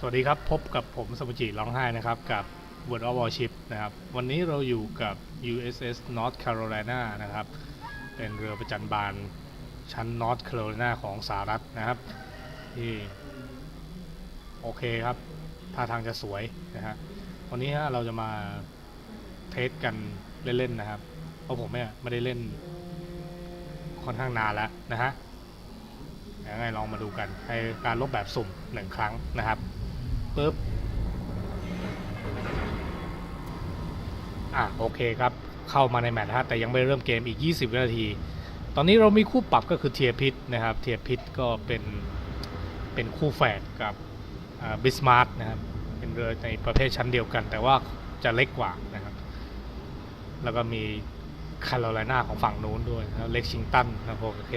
สวัสดีครับ พบกับผมสมุจิร้องไห้นะครับกับ World of Warship นะครับ วันนี้เราอยู่กับ USS North Carolina นะครับ เป็นเรือประจันบานชั้น North Carolina ของสหรัฐนะครับ ที่ โอเคครับท่าทางจะสวยนะฮะวันนี้เราจะมาเทสกันเล่น ๆ นะครับ เพราะผมเนี่ยไม่ได้เล่นค่อนข้างนานแล้วนะฮะยังไงลองมาดูกัน ให้การลบแบบสุ่มหนึ่งครั้งนะครับ ปึ๊บอะโอเคครับ เข้ามาในแมตช์ฮะแต่ยังไม่เริ่มเกมอีก 20 วินาที ตอนนี้เรามีคู่ปรับก็คือเทียพิษนะครับ เทียพิษก็เป็นเป็นคู่แฝดกับบิสมาร์ทนะครับ เป็นเรือในประเภทชั้นเดียวกัน แต่ว่าจะเล็กกว่านะครับ แล้วก็มีคาโรไลนาของฝั่งนู้นด้วยเล็กชิงตันนะโอเค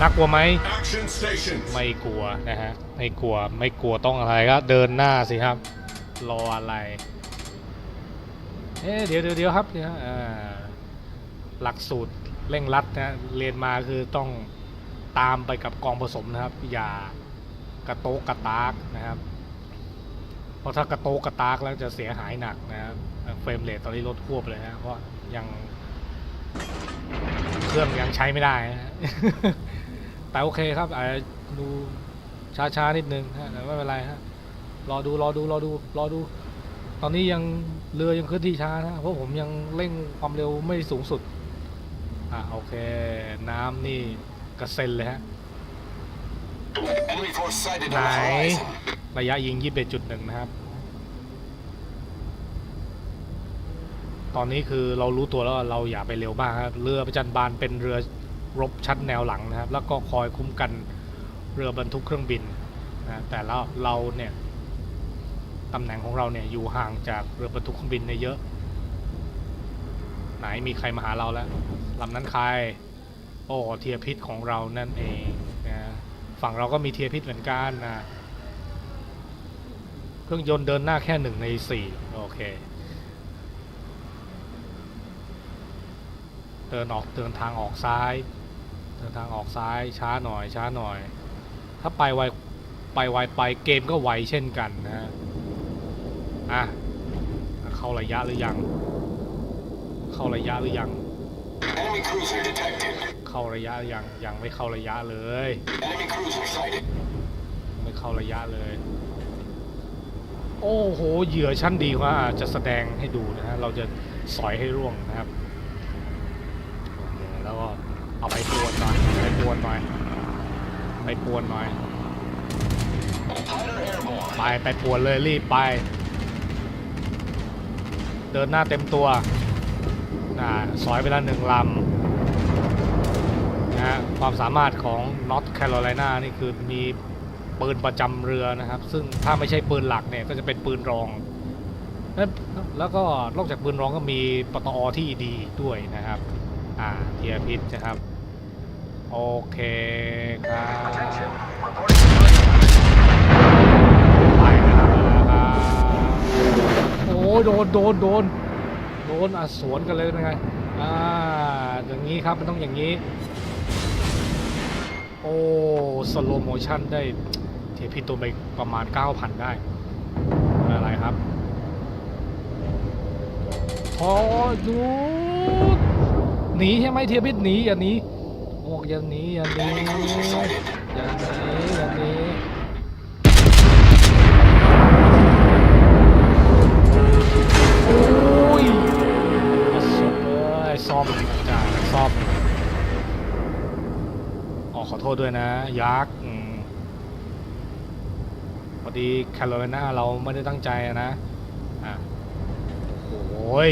น่ากลัวไหม Action stations. ไม่กลัวนะฮะไม่กลัวไม่กลัวต้องอะไรก็เดินหน้าสิครับ รออะไรเอ๊ะเดี๋ยวเดี๋ยวเดี๋ยวครับเนี่ยอ่าหลักสูตรเร่งรัดนะเรียนมาคือต้องตามไปกับกองผสมนะครับ อย่ากระโตกกระตากนะครับ เพราะถ้ากระโตกกระตากแล้วจะเสียหายหนักนะครับเฟรมเรทตอนนี้ลดควบเลยนะเพราะยังเครื่องยังใช้ไม่ได้นะฮะ แต่โอเคครับอาจจะดูช้าๆนิดนึงฮะแต่ไม่เป็นไรฮะรอดูรอดูรอดูรอดู ตอนนี้ยังเรือยังเคลื่อนที่ช้านะเพราะผมยังเร่งความเร็วไม่สูงสุดอะโอเค น้ำนี่กระเซ็นเลยฮะไหนระยะยิง 21.1 นะครับ ตอนนี้คือเรารู้ตัวแล้วเราอย่าไปเร็วมากครับเรือประจันบานเป็นเรือ รบชั้นแนวหลังนะครับ แล้วก็คอยคุ้มกันเรือบรรทุกเครื่องบินนะแต่เราเราเนี่ยตำแหน่งของเราเนี่ยอยู่ห่างจากเรือบรรทุกเครื่องบินเนี่ยเยอะ ไหนมีใครมาหาเราแล้วลำนั้นใครโอ้เทียพิษของเรานั่นเองนะฝั่งเราก็มีเทียพิษเหมือนกันนะเครื่องยนต์เดินหน้าแค่หนึ่งในสี่โอเคเดินออกเดินทางออกซ้าย ทางออกซ้ายช้าหน่อยช้าหน่อย ถ้าไปไวไปไวไปเกมก็ไวเช่นกันนะฮะอะเข้าระยะหรือยัง เข้าระยะหรือยัง เข้าระยะหรือยังยังไม่เข้าระยะเลย ไม่เข้าระยะเลย โอ้โหเหยื่อชั้นดีว่าจะแสดงให้ดูนะฮะเราจะสอยให้ร่วงนะครับแล้วก็เอาไปปวนหน่อย ไปปวนหน่อย ไปปวนหน่อย ไปไปปวนเลยรีบไป เดินหน้าเต็มตัวอ่าสอยไปล้วหนึ่งลำนะความสามารถของ North Carolina นี่คือมีปืนประจำเรือนะครับ ซึ่งถ้าไม่ใช่ปืนหลักเนี่ยก็จะเป็นปืนรอง แล้วแล้วก็นอกจากปืนรองก็มีปตอที่ดีด้วยนะครับ อ่าเทียพิษนะครับ โอเคครับ ไปนะครับนะครับโอ้ยโดนโดนโดนโดนอะสวนกันเลยเป็นไง อ่า อย่างนี้ครับมันต้องอย่างนี้ โอ้ สโลโมชั่นได้เทพิตัวไปประมาณ 9,000 ได้ไม่อะไรครับพอดูหนีใช่ไหมเทียบิดหนีอย่าหนี โอ้อย่าหนีอย่าหนี Enemy cruiser sighted. อย่าหนีอย่าหนีโอ้ยกระสุนเลยซ่อมจ่าซ่อมอ๋อขอโทษด้วยนะ ยักษ์พอดีแคโรไลนาเราไม่ได้ตั้งใจนะอะโอ้ย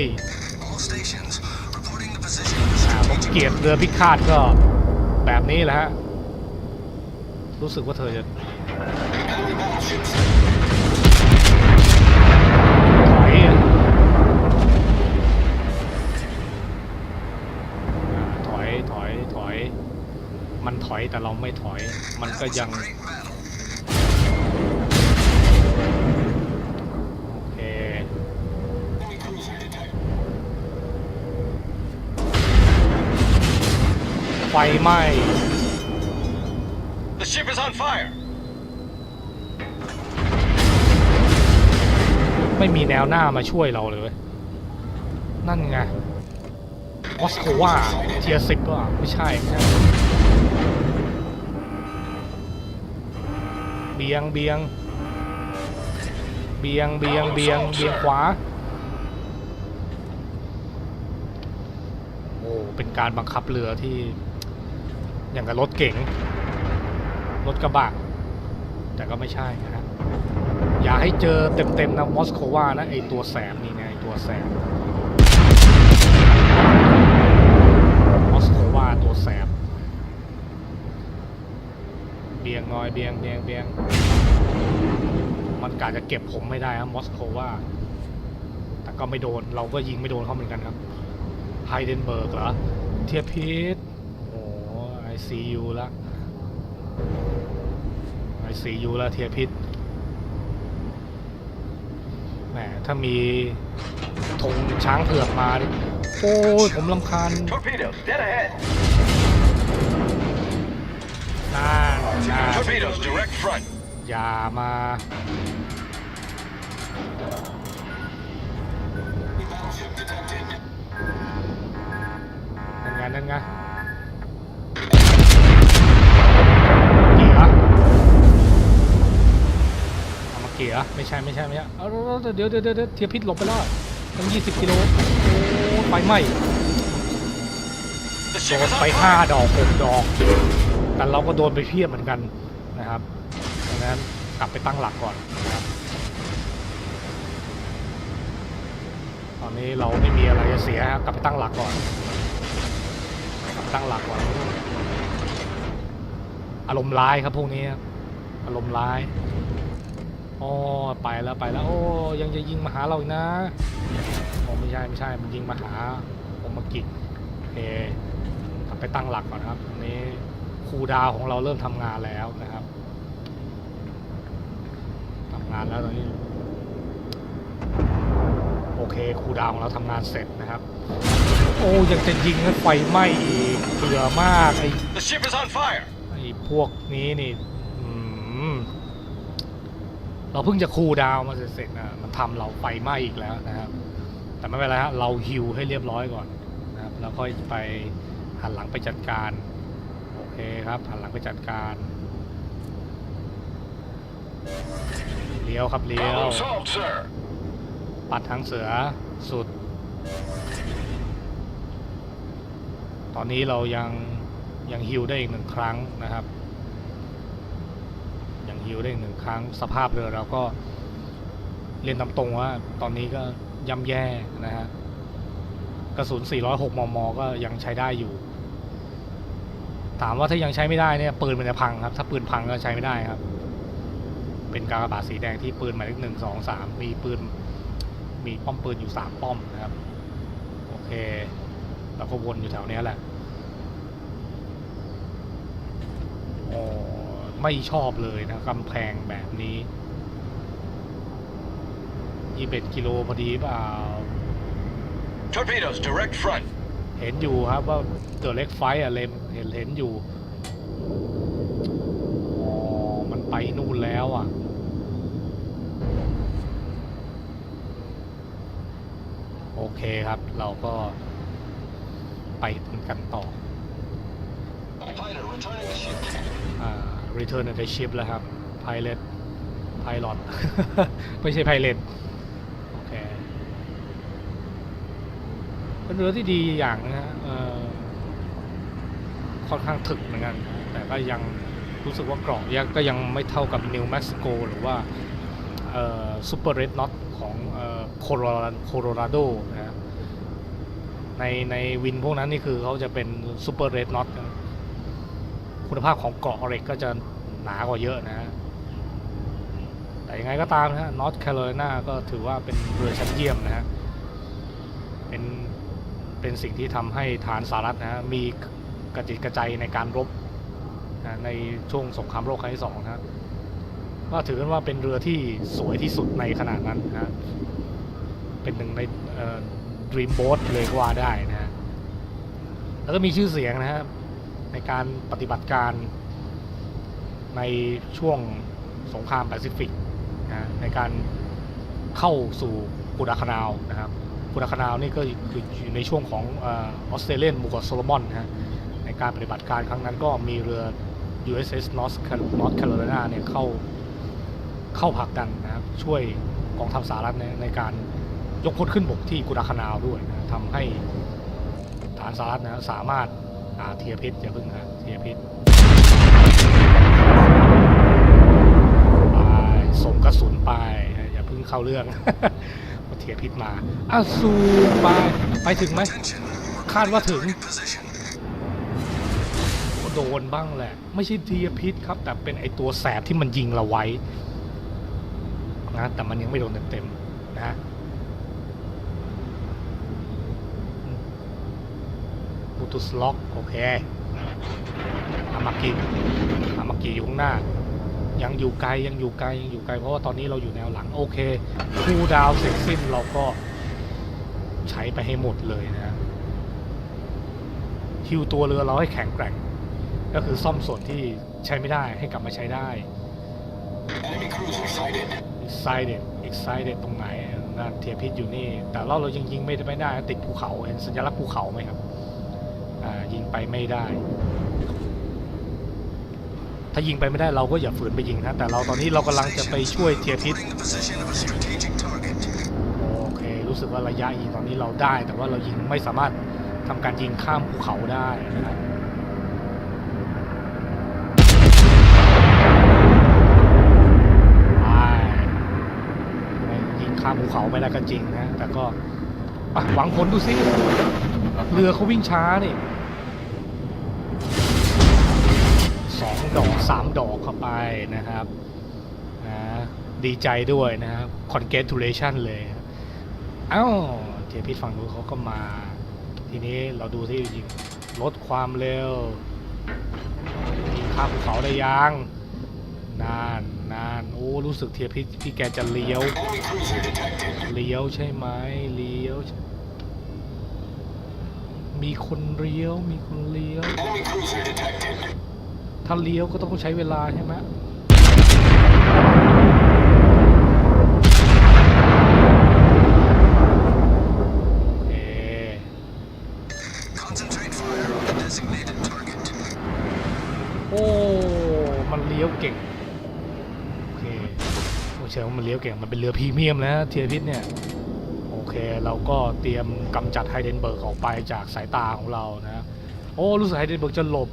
อ่าผมเกลียดเรือพิฆาตก็ แบบนี้แหละฮะ รู้สึกว่าเธอจะถอยถอย ถอย ถอย มันถอยแต่เราไม่ถอย มันก็ยัง ไฟไหม้ The ship is on fire. ไม่มีแนวหน้ามาช่วยเราเลยนั่นไงออสโควาเทียสิบก็ไม่ใช่เบียงเบียง เบียงเบียงเบียงเบียงขวา โอ้ เป็นการบังคับเรือที่ อย่างกับรถเก๋งรถกระบะแต่ก็ไม่ใช่นะฮะอย่าให้เจอเต็มๆนะมอสโควานะไอตัวแสบนี่นะไอตัวแสบมอสโควาตัวแสบเบียงน้อยเบียงเบียงเบียงมันกาจะเก็บผมไม่ได้ครับมอสโควาแต่ก็ไม่โดนเราก็ยิงไม่โดนเขาเหมือนกันครับไฮเดนเบิร์กเหรอเทียพีท ไอซียูละไอซียูละเทียพิษแหมถ้ามีธงช้างเผือกมาดิโอ้ยผมลำคาญ Torpedoes, dead ahead. น่าน่า Torpedoes, direct front. อย่ามา Battleship detected. นั่นไงนั่นไง เกียร์ไม่ใช่ไม่ใช่ไม่ใช่เอาเดี๋ยวเดี๋ยวเดี๋ยวเดี๋ยวเทียพิษหลบไปแล้วตั้งยี่สิบกิโลโอ้ไฟไหมโดนไปห้าดอกหกดอก แต่เราก็โดนไปเพียบเหมือนกันนะครับดังนั้นกลับไปตั้งหลักก่อนนะครับตอนนี้เราไม่มีอะไรจะเสียครับกลับไปตั้งหลักก่อนกลับตั้งหลักก่อน อารมณ์ร้ายครับพวกนี้อารมณ์ร้าย อ๋อไปแล้วไปแล้วโอ้ยังจะยิงมาหาเราอีกนะโอ้ไม่ใช่ไม่ใช่มันยิงมาหาผมมากิกโอเคกลับไปตั้งหลักก่อนครับอันนี้ครูดาวของเราเริ่มทำงานแล้วนะครับทำงานแล้วตอนนี้โอเคครูดาวของเราทำงานเสร็จนะครับ โอ้ยังจะยิงให้ไฟไหม้อีกเบื่อมากไอ้ The ship is on fire. ไอ้พวกนี้นี่อืม เราเพิ่งจะคูลดาวน์มาเสร็จๆนะมันทำเราไฟไหม้อีกแล้วนะครับ แต่ไม่เป็นไรฮะเราฮิวให้เรียบร้อยก่อนนะครับแล้วค่อยไปหันหลังไปจัดการโอเคครับหันหลังไปจัดการเลี้ยวครับเลี้ยว Problem solved, sir. ปัดทางเสือสุด ตอนนี้เรายังยังฮิวได้อีกหนึ่งครั้งนะครับ ยิวได้หนึ่งครั้งสภาพเรือเราก็เรียนตามตรงว่าตอนนี้ก็ย่ำแย่นะฮะกระสุน 406 มม ก็ยังใช้ได้อยู่ ถามว่าถ้ายังใช้ไม่ได้เนี่ยปืนมันจะพังครับ ถ้าปืนพังก็ใช้ไม่ได้ครับ เป็นกากบาทสีแดงที่ปืนหมายเลขหนึ่งสองสามมีปืนมีป้อมปืนอยู่สามป้อมนะครับ โอเค เราก็วนอยู่แถวนี้แหละโอ ไม่ชอบเลยนะกำแพงแบบนี้ยี่สิบกิโลพอดีเปล่า Torpedoes, direct front. เห็นอยู่ครับว่าเกิดเล็กไฟอะเลมเห็นเห็นอยู่อ๋อมันไปนู่นแล้วอะโอเคครับเราก็ไปกันต่อ Fighter returning to ship. อ่า Return of the Ship แล้วครับ Pilot Pilot ไม่ใช่ Pilot โอเคเป็นเรือที่ดีอย่างนะฮะค่อนข้างถึกเหมือนกัน แต่ก็ยังรู้สึกว่าเกรอบยังก็ยังไม่เท่ากับ New Mexico หรือว่าเอ่อ Super Red Knot ของเอ่อ Colorado Colorado นะฮะในในวินพวกนั้นนี่คือเขาจะเป็น Super Red Knot นะ คุณภาพของเกาะเหล็กก็จะหนากว่าเยอะนะฮะแต่ยังไงก็ตามนะฮะ North Carolina ก็ถือว่าเป็นเรือชั้นเยี่ยมนะฮะเป็นเป็นสิ่งที่ทำให้ฐานสหรัฐนะฮะมีกระจิตกระใจในการรบนะในช่วงสงครามโลกครั้งที่สองนะฮะก็ถือกันว่าเป็นเรือที่สวยที่สุดในขนาดนั้นนะฮะเป็นหนึ่งในเอ่อ Dream Boat เลยก็ว่าได้นะฮะแล้วก็มีชื่อเสียงนะฮะ ในการปฏิบัติการในช่วงสงครามแปซิฟิกนะในการเข้าสู่กุดาคานาวนะครับกุดาคานาวนี่ก็คืออยู่ในช่วงของออสเตรเลียนหมู่เกาะโซโลมอนนะฮะในการปฏิบัติการครั้งนั้นก็มีเรือ USS North Car- North Carolina เนี่ยเข้าเข้าผักดันนะครับช่วยกองทัพสหรัฐในในการยกพลขึ้นบกที่กุดาคานาวด้วยนะทำให้ฐานสหรัฐนะสามารถ อ่าเทียพิษอย่าพิ่งนะเทียพิษไปส่งกระสุนไปอย่าพิ่งเข้าเรื่องมาเทียพิษมาอ้าซูมไปไปถึงไหมคาดว่าถึงโดนบ้างแหละ ไม่ใช่เทียพิษครับ แต่เป็นไอตัวแสบที่มันยิงเราไว้นะแต่มันยังไม่โดนเต็มๆนะฮะ บูตุสล็อกโอเคอามากิอามากิอยู่ข้างหน้า ยังอยู่ไกลยังอยู่ไกลยังอยู่ไกลเพราะว่าตอนนี้เราอยู่แนวหลังโอเคคูลดาวน์เสร็จสิ้นเราก็ใช้ไปให้หมดเลยนะฮิวตัวเรือเราให้แข็งแกร่ง ก็คือซ่อมส่วนที่ใช้ไม่ได้ให้กลับมาใช้ได้ Enemy cruiser sighted. excited excited ตรงไหนนั่นเทียพิษอยู่นี่ แต่เราเรายังยิงไม่ได้ไม่ได้ ติดภูเขาเห็นสัญลักษณ์ภูเขาไหมครับอ่า ยิงไปไม่ได้ ถ้ายิงไปไม่ได้เราก็อย่าฝืนไปยิงนะแต่เราตอนนี้เรากำลังจะไปช่วยเทียพิษโอเค รู้สึกว่าระยะยิงตอนนี้เราได้ แต่ว่าเรายิงไม่สามารถทำการยิงข้ามภูเขาได้นะครับไม่ยิงข้ามภูเขาไม่ได้ก็จริงนะ แต่ก็หวังผลดูสิ เรือเขาวิ่งช้านี่ ดอกสามดอกเข้าไปนะครับนะดีใจด้วยนะครับ congratulation เลยเอ้าเทียพิษฝั่งนู้นเขาก็มา ทีนี้เราดูที่ยิงลดความเร็วยิงข้ามภูเขาได้ยังนานนานโอ้รู้สึกเทียพิษพี่แกจะเลี้ยว เลี้ยวใช่ไหมเลี้ยว มีคนเลี้ยวมีคนเลี้ยว ถ้าเลี้ยวก็ต้องใช้เวลาใช่ไหมโอเค Concentrate fire on the designated target. โอ้มันเลี้ยวเก่ง โอเคโอ้เชื่อว่ามันเลี้ยวเก่ง มันเป็นเรือพรีเมียมนะเทียพิษเนี่ย โอเค เราก็เตรียมกำจัดไฮเดนเบิร์กออกไปจากสายตาของเรานะ โอ้ รู้สึกไฮเดนเบิร์กจะหลบ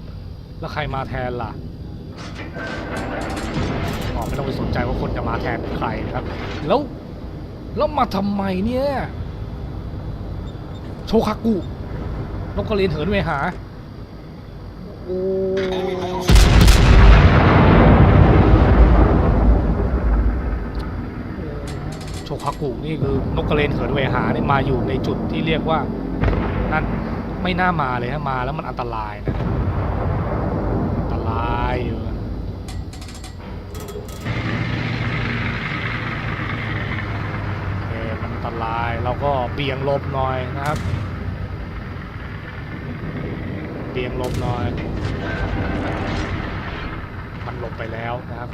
แล้วใครมาแทนล่ะอ๋อไม่ต้องไปสนใจว่าคนจะมาแทนเป็นใครนะครับ แล้วแล้วมาทำไมเนี่ย โชคากุนกกระเรียนเหินไปหา โอ้โชคากุนี่คือนกกระเรนเหินเวหาเนี่ยมาอยู่ในจุดที่เรียกว่านั่นไม่น่ามาเลยฮะมาแล้วมันอันตรายนะอันตรายอยู่โอเคมัน อนตรายเราก็เบี่ยงลบหน่อยนะครับ เบี่ยงลบหน่อย มันหลบไปแล้วนะครับ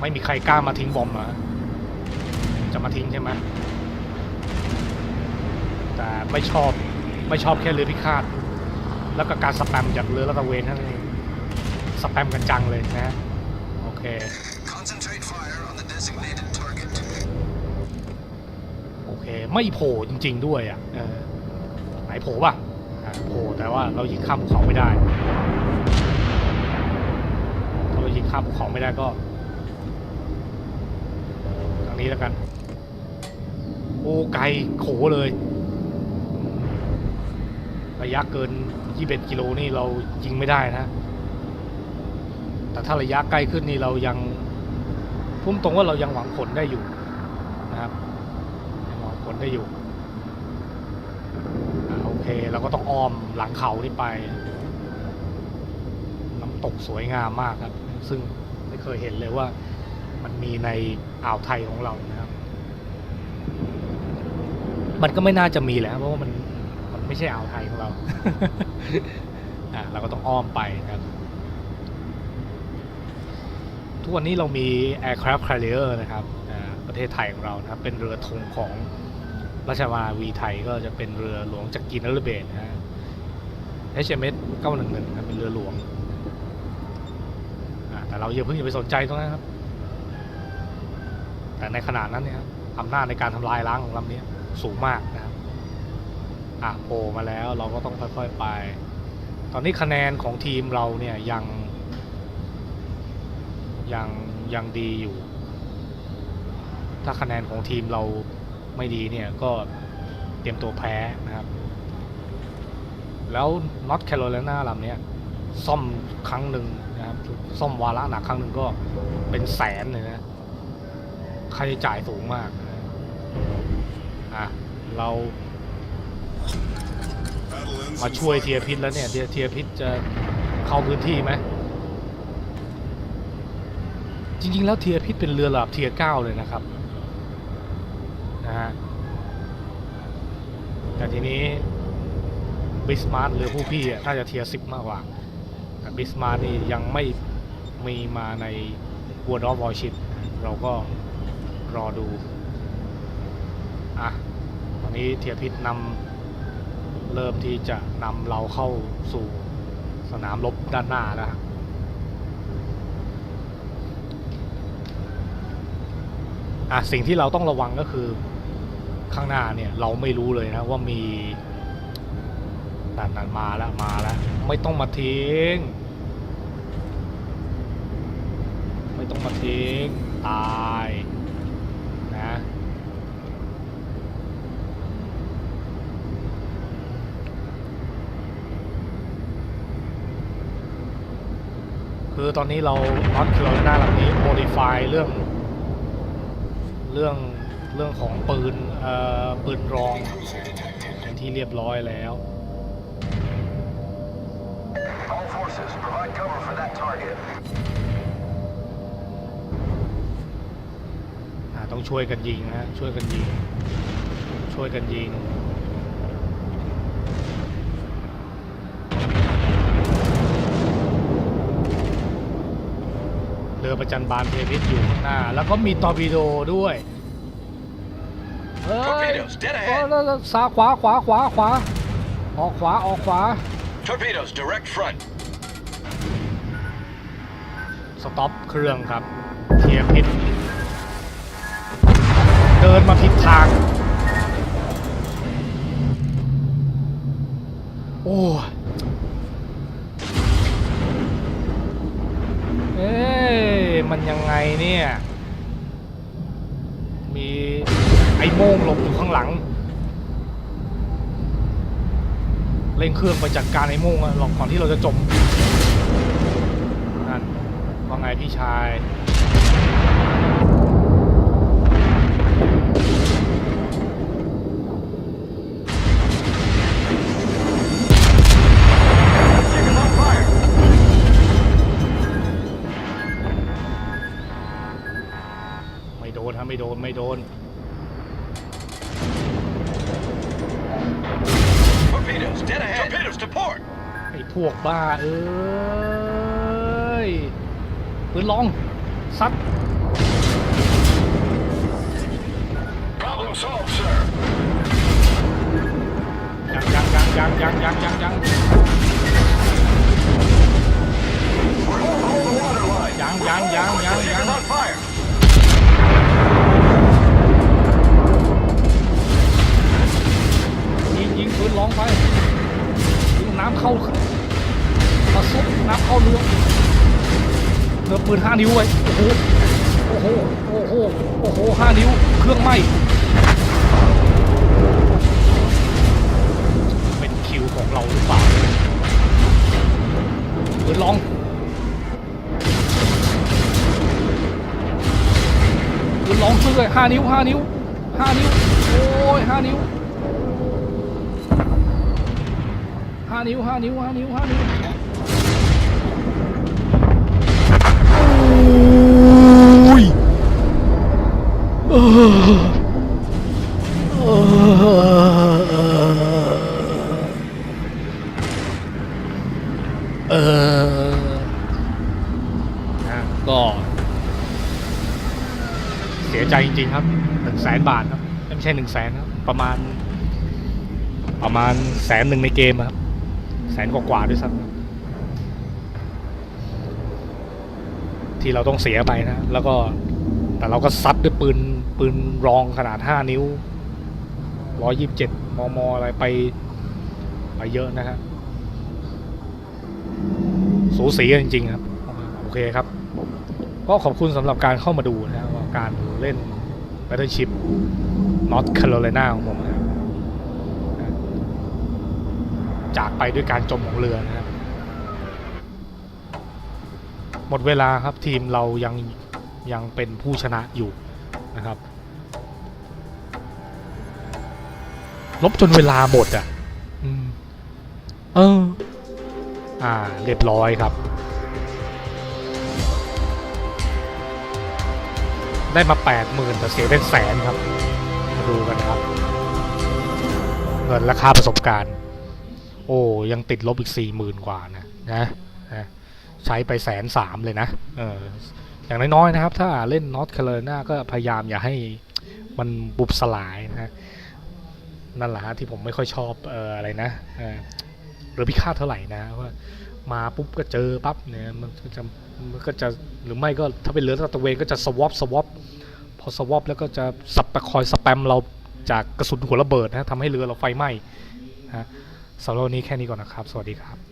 ไม่มีใครกล้ามาทิ้งบอมเหรอจะมาทิ้งใช่ไหมแต่ไม่ชอบไม่ชอบแค่เรือพิฆาต แล้วก็การสแปมจากเรือลาดตะเวนนั่นเองสแปมกันจังเลยนะ โอเค Concentrate fire on the designated target. โอเค ไม่โผล่จริง ๆ ด้วยอะเออไหนโผล่ป่ะอ่าโผล่แต่ว่าเรายิงข้ามภูเขาไม่ได้ถ้าเรายิงข้ามภูเขาไม่ได้ก็ทางนี้แล้วกัน โอ้ไกลโขเลยระยะเกิน 21 กิโลนี่เรายิงไม่ได้นะ แต่ถ้าระยะใกล้ขึ้นนี่เรายังพุ่มตรงว่าเรายังหวังผลได้อยู่นะครับยังหวังผล ได้อยู่อ่าโอเคเราก็ต้องอ้อมหลังเขานี่ไป น้ำตกสวยงามมากครับ ซึ่งไม่เคยเห็นเลยว่ามันมีในอ่าวไทยของเรานะครับ มันก็ไม่น่าจะมีแหล้ว เพราะว่ามันมันไม่ใช่อ่าวไทยของเราอ่าเราก็ต้องอ้อมไปนะครับทุกวันนี้เรามี aircraft carrier นะครับอ่าประเทศไทยของเรานะครับ เป็นเรือธงของ ราชวาวีไทยก็จะเป็นเรือหลวงจักรีนฤเบศนะฮะ HMS 911ครับเป็นเรือหลวง แต่เราอย่าเพิ่งอย่าไปสนใจตรงนั้นครับ แต่ในขณะนั้นเนี่ยครับอำนาจในการทำลายล้างของลำนี้สูงมากนะครับอะโผล่มาแล้วเราก็ต้องค่อยๆไป ตอนนี้คะแนนของทีมเราเนี่ยยังยังยังดีอยู่ ถ้าคะแนนของทีมเรา ไม่ดีเนี่ยก็เตรียมตัวแพ้นะครับ แล้ว North Carolina ลำเนี้ยซ่อมครั้งหนึ่งนะครับซ่อมวาระหนักครั้งหนึ่งก็เป็นแสนเลยนะค่าใช้จ่ายสูงมากนะอะเรามาช่วยเทียพิษแล้วเนี่ยเทียเทียพิษจะเข้าพื้นที่ไหมจริงๆ แล้วเทียพิษเป็นเรือระดับเทียเก้าเลยนะครับ นะฮะแต่ทีนี้บิสมาร์ทหรือผู้พี่อะน่าจะเทียสิบมากกว่าแต่บิสมาร์ทนี่ยังไม่มีมาใน World of Warship เราก็รอดู อะตอนนี้เทียพิษนำเริ่มที่จะนำเราเข้าสู่สนามรบด้านหน้าแล้วอะสิ่งที่เราต้องระวังก็คือ ข้างหน้าเนี่ยเราไม่รู้เลยนะว่ามีนั่นนั่นมาแล้วมาแล้ว ไม่ต้องมาทิ้ง ไม่ต้องมาทิ้ง ตายนะคือตอนนี้เราน็อตคือเราหน้าหลำนี้โมดิฟายเรื่อง เรื่อง เรื่องของปืนเอ่อปืนรองเป็นที่เรียบร้อยแล้ว All forces, provide cover for that target. อ่าต้องช่วยกันยิงนะฮะช่วยกันยิง ช่วยกันยิงเรือประจันบานเทพิสอยู่ข้างหน้า แล้วก็มีตอร์ปิโดด้วย เฮ้ย Torpedoes, dead โอ้ ahead. แล้วแล้วซ้ายขวาขวาขวาขวา ออกขวาออกขวา Torpedoes, direct front. สต็อปเครื่องครับเทียพิษเดินมาผิดทาง โอ้ยเอ๊ะมันยังไงเนี่ย มี ไอ้โม่งหลบอยู่ข้างหลัง เร่งเครื่องไปจัดการไอ้โม่งอะหลอกก่อนที่เราจะจมนั่นว่าไงพี่ชายไม่โดนฮะไม่โดน ไม่โดน บ้าเอ้ยปืนลอง นิ้วไว้โอ้โหโอ้โหโอ้โหโอ้โหห้านิ้วเครื่องไหมเป็นคิวของเราหรือเปล่าปืนลองปืนลองช่วยเลยห้านิ้วห้านิ้วห้านิ้วโอ้ยห้านิ้วห้านิ้วห้านิ้วห้านิ้วห้านิ้ว แสนบาทครับไม่ใช่หนึ่งแสนครับประมาณ ประมาณแสนหนึ่งในเกมครับแสนกว่าด้วยซ้ำที่เราต้องเสียไปนะ แล้วก็แต่เราก็ซัดด้วยปืนปืนรองขนาด 5 นิ้ว 127 มม อะไรไป ไปเยอะนะฮะสูสีจริง ๆ ครับ โอเคครับ ก็ขอบคุณสำหรับการเข้ามาดูนะครับว่าการเล่น Battleship North Carolina ของผมนะจากไปด้วยการจมของเรือนะครับ หมดเวลาครับทีมเรายังยังเป็นผู้ชนะอยู่นะครับ ลบจนเวลาหมดอะ อืม เออ อ่า เรียบร้อยครับ ได้มาแปดหมื่นแต่เสียเป็นแสนครับ มาดูกันครับ เงินราคาประสบการณ์ โอ้ยังติดลบอีกสี่หมื่นกว่านะนะนะใช้ไปแสนสามเลยนะเอออย่างน้อยๆนะครับ ถ้าเล่นนอต c ค r ร l นาก็พยายามอย่าให้มันบุบสลายนะนั่นแหละฮะที่ผมไม่ค่อยชอบเอออะไรนะเออเรือพิฆาตเท่าไหร่นะว่ามาปุ๊บก็เจอปั๊บเนี่ยมันจะ มันก็จะหรือไม่ก็ถ้าเป็นเรือตะเวนก็จะสวอปสวอปพอสวอปแล้วก็จะสับไปคอยสแปมเราจากกระสุนหัวระเบิดนะทำให้เรือเราไฟไหม้นะสำหรับวันนี้แค่นี้ก่อนนะครับ สวัสดีครับ